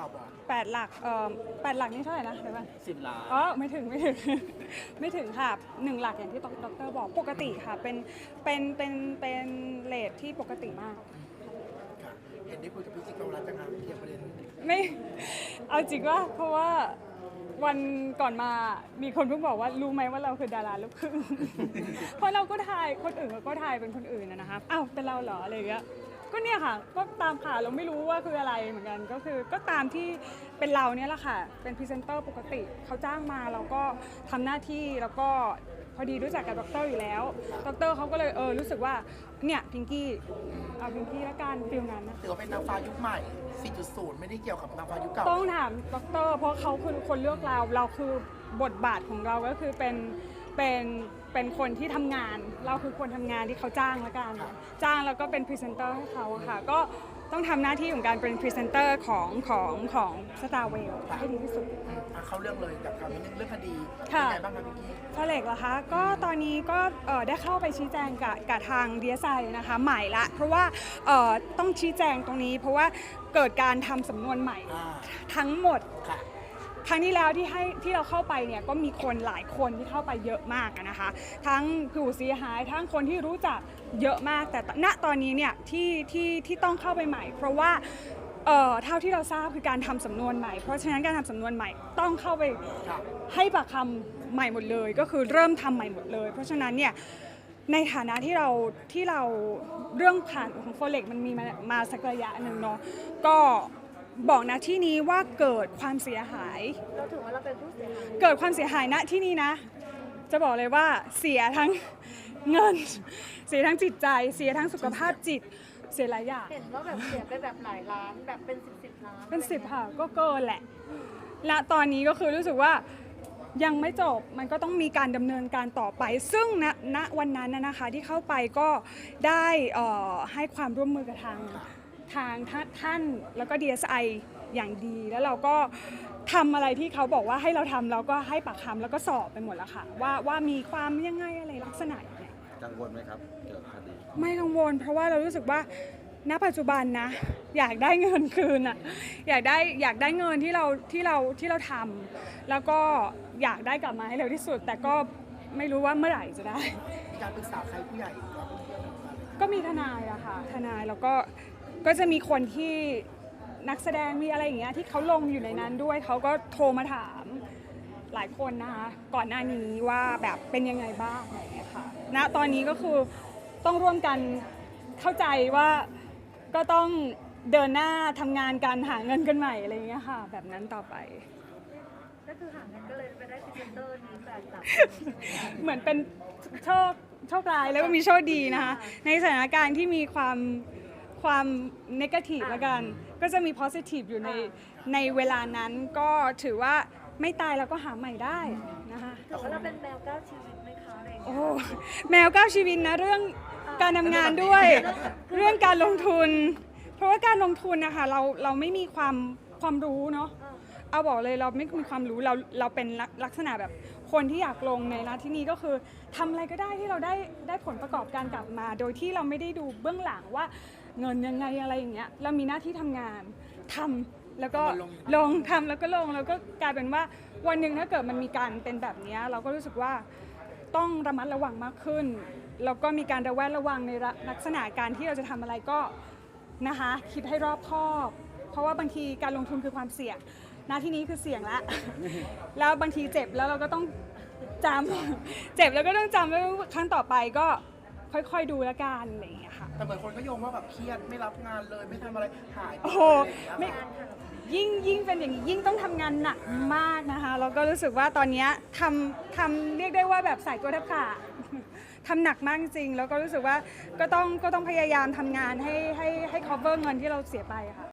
ข่าวบอกแปดหลักเอ่อแปดหลักนี่เท่าไหร่นะเดี๋ยวก่อน สิบล้านอ๋อไม่ถึงไม่ถึง ไม่ถึงค่ะหนึ่งหลักอย่างที่ดอกเตอรบอกปกติค่ะ เป็นเป็นเป็นเป็นเลทที่ปกติมาก ค่ะเห็นได้คุยกับพี่จิ๊กเรารักจังครับเคลียร์ประเด็นไม่ เอาจริงว่าเพราะว่าวันก่อนมามีคนเพิ่งบอกว่ารู้ไหมว่าเราคือดาราลูกครึ่ง เพราะเราก็ทายคนอื่นเขาก็ทายเป็นคนอื่นนะนะคะอ้าวเป็นเราเหรออะไรอย่างเงี้ย ก็เนี่ยค่ะก็ตามข่าวเราไม่รู้ว่าคืออะไรเหมือนกันก็คือก็ตามที่เป็นเราเนี่ยแหละค่ะ เป็นพรีเซนเตอร์ปกติเขาจ้างมาเราก็ทำหน้าที่แล้วก็พอดีรู้จักกับดรอยู่แล้วดรเขาก็เลยเออรู้สึกว่าเนี่ยพิงกี้เอาพิงกี้ละกันฟิลนั้นนะคะ ถือว่าเป็นนางฟ้ายุคใหม่ 4.0 ไม่ได้เกี่ยวกับนางฟ้ายุคเก่า ต้องถามดอกเตอรเพราะเขาคือคนเลือกเรา เราคือบทบาทของเราก็คือเป็น เป็นเป็นคนที่ทำงาน เราคือคนทำงานที่เขาจ้างละกันครับจ้างแล้วก็เป็นพรีเซนเตอร์ให้เขาอะค่ะ ก็ต้องทำหน้าที่ของการเป็นพรีเซนเตอร์ของของของสตาร์เวลให้ดีที่สุดอืมอะเข้าเรื่องเลยกับข่าวนิดนึงเรื่องคดีค่ะเป็นไงบ้างครับพี่กี้ทอเล็กเหรอคะ ก็ตอนนี้ก็เอ่อได้เข้าไปชี้แจงกับกับทางดีเอสไอนะคะใหม่ละ เพราะว่าเอ่อต้องชี้แจงตรงนี้ เพราะว่าเกิดการทำสำนวนใหม่อ่าทั้งหมด ครั้งที่แล้วที่ให้ที่เราเข้าไปเนี่ยก็มีคนหลายคนที่เข้าไปเยอะมากนะคะ ทั้งผู้เสียหายทั้งคนที่รู้จักเยอะมาก แต่ณตอนนี้เนี่ยที่ที่ที่ต้องเข้าไปใหม่ เพราะว่าเอ่อเท่าที่เราทราบคือการทำสำนวนใหม่ เพราะฉะนั้นการทำสำนวนใหม่ต้องเข้าไปให้ปากคำใหม่หมดเลย ก็คือเริ่มทำใหม่หมดเลย เพราะฉะนั้นเนี่ยในฐานะที่เราที่เราเรื่องผ่านของโฟเล็กมันมีมามาสักระยะหนึ่งเนาะก็ บอกนะที่นี้ว่าเกิดความเสียหาย เราถือว่าเราเป็นผู้เสียหายเกิดความเสียหายณที่นี่นะ จะบอกเลยว่าเสียทั้งเงิน เสียทั้งจิตใจ เสียทั้งสุขภาพจิต เสียหลายอย่าง เห็นว่าแบบเสียไปแบบหลายล้านแบบเป็นสิบสิบล้านเป็นสิบค่ะก็เกินแหละ และตอนนี้ก็คือรู้สึกว่ายังไม่จบมันก็ต้องมีการดำเนินการต่อไป ซึ่งณณวันนั้นนะนะคะที่เข้าไปก็ได้เอ่อให้ความร่วมมือกับทาง ทางท่านท่านแล้วก็ DSI อย่างดี แล้วเราก็ทำอะไรที่เขาบอกว่าให้เราทำเราก็ให้ปากคำแล้วก็สอบไปหมดแล้วค่ะ ว่าว่ามีความยังไงอะไรลักษณะอย่างไรกังวลไหมครับเกี่ยวกับคดีไม่กังวล เพราะว่าเรารู้สึกว่าณปัจจุบันนะ อยากได้เงินคืนอะอยากได้อยากได้เงินที่เราที่เราที่เราทำแล้วก็อยากได้กลับมาให้เร็วที่สุด แต่ก็ไม่รู้ว่าเมื่อไหร่จะได้ มีการปรึกษาใครผู้ใหญ่ครับก็มีทนายอะค่ะทนายแล้วก็ ก็จะมีคนที่นักแสดงมีอะไรอย่างเงี้ยที่เขาลงอยู่ในนั้นด้วยเขาก็โทรมาถามหลายคนนะคะก่อนหน้านี้ว่าแบบเป็นยังไงบ้างอะไรอย่างเงี้ยค่ะณตอนนี้ก็คือต้องร่วมกันเข้าใจว่าก็ต้องเดินหน้าทำงานการหาเงินกันใหม่อะไรอย่างเงี้ยค่ะ แบบนั้นต่อไป ก็คือหาเงินก็เลยไปได้พรีเซนเตอร์นี้แปดหลักเหมือนเป็นโชคโชคร้ายแล้วก็มีโชคดีนะคะ ในสถานการณ์ที่มีความ ความนกาทีฟละกัน ก็จะมี positive อยู่ในในเวลานั้นก็ถือว่าไม่ตายเราก็หาใหม่ได้นะคะถือว่าเราเป็นแมวเก้าชีวิตไหมคะอะไรอย่างโอ้เงี้ยแมวเก้าชีวิตนะเรื่องการทำงานด้วย เรื่องการลงทุน เพราะว่าการลงทุนนะคะเราเราไม่มีความความรู้เนาะอ่า เอาบอกเลยเราไม่มีความรู้เราเราเป็นลักลักษณะแบบคนที่อยากลงในร้านที่นี้ก็คือทำอะไรก็ได้ที่เราได้ได้ผลประกอบการกลับมา โดยที่เราไม่ได้ดูเบื้องหลังว่า เงินยังไงอะไรอย่างเงี้ยเรามีหน้าที่ทำงานทำแล้วก็ลงทำแล้วก็ลงแล้วก็กลายเป็นว่าวันหนึ่งถ้าเกิดมันมีการเป็นแบบเนี้ยเราก็รู้สึกว่าต้องระมัดระวังมากขึ้นแล้วก็มีการระแวดระวังในลักษณะการที่เราจะทำอะไรก็นะคะคิดให้รอบคอบ เพราะว่าบางทีการลงทุนคือความเสี่ยงหน้าที่นี้คือเสี่ยงแล้ว แล้วบางทีเจ็บแล้วเราก็ต้องจำ เจ็บแล้วก็ต้องจำแล้วครั้งต่อไปก็ ค่อยๆดูแล้วกันอะไรอย่างเงี้ยค่ะ แต่เหมือนคนก็โยงว่าแบบเครียดไม่รับงานเลยไม่ทำอะไรหายไปโอ้โหอะไรอย่างเงี้ยไม่ยิ่งยิ่งเป็นอย่างนี้ยิ่งต้องทำงานหนักมากนะคะแล้วก็รู้สึกว่าตอนเนี้ยทำทำเรียกได้ว่าแบบใส่ตัวแทบขาด ทำหนักมากจริง แล้วก็รู้สึกว่าก็ต้องก็ต้องพยายามทำงานให้ให้ให้ cover เงินที่เราเสียไปค่ะ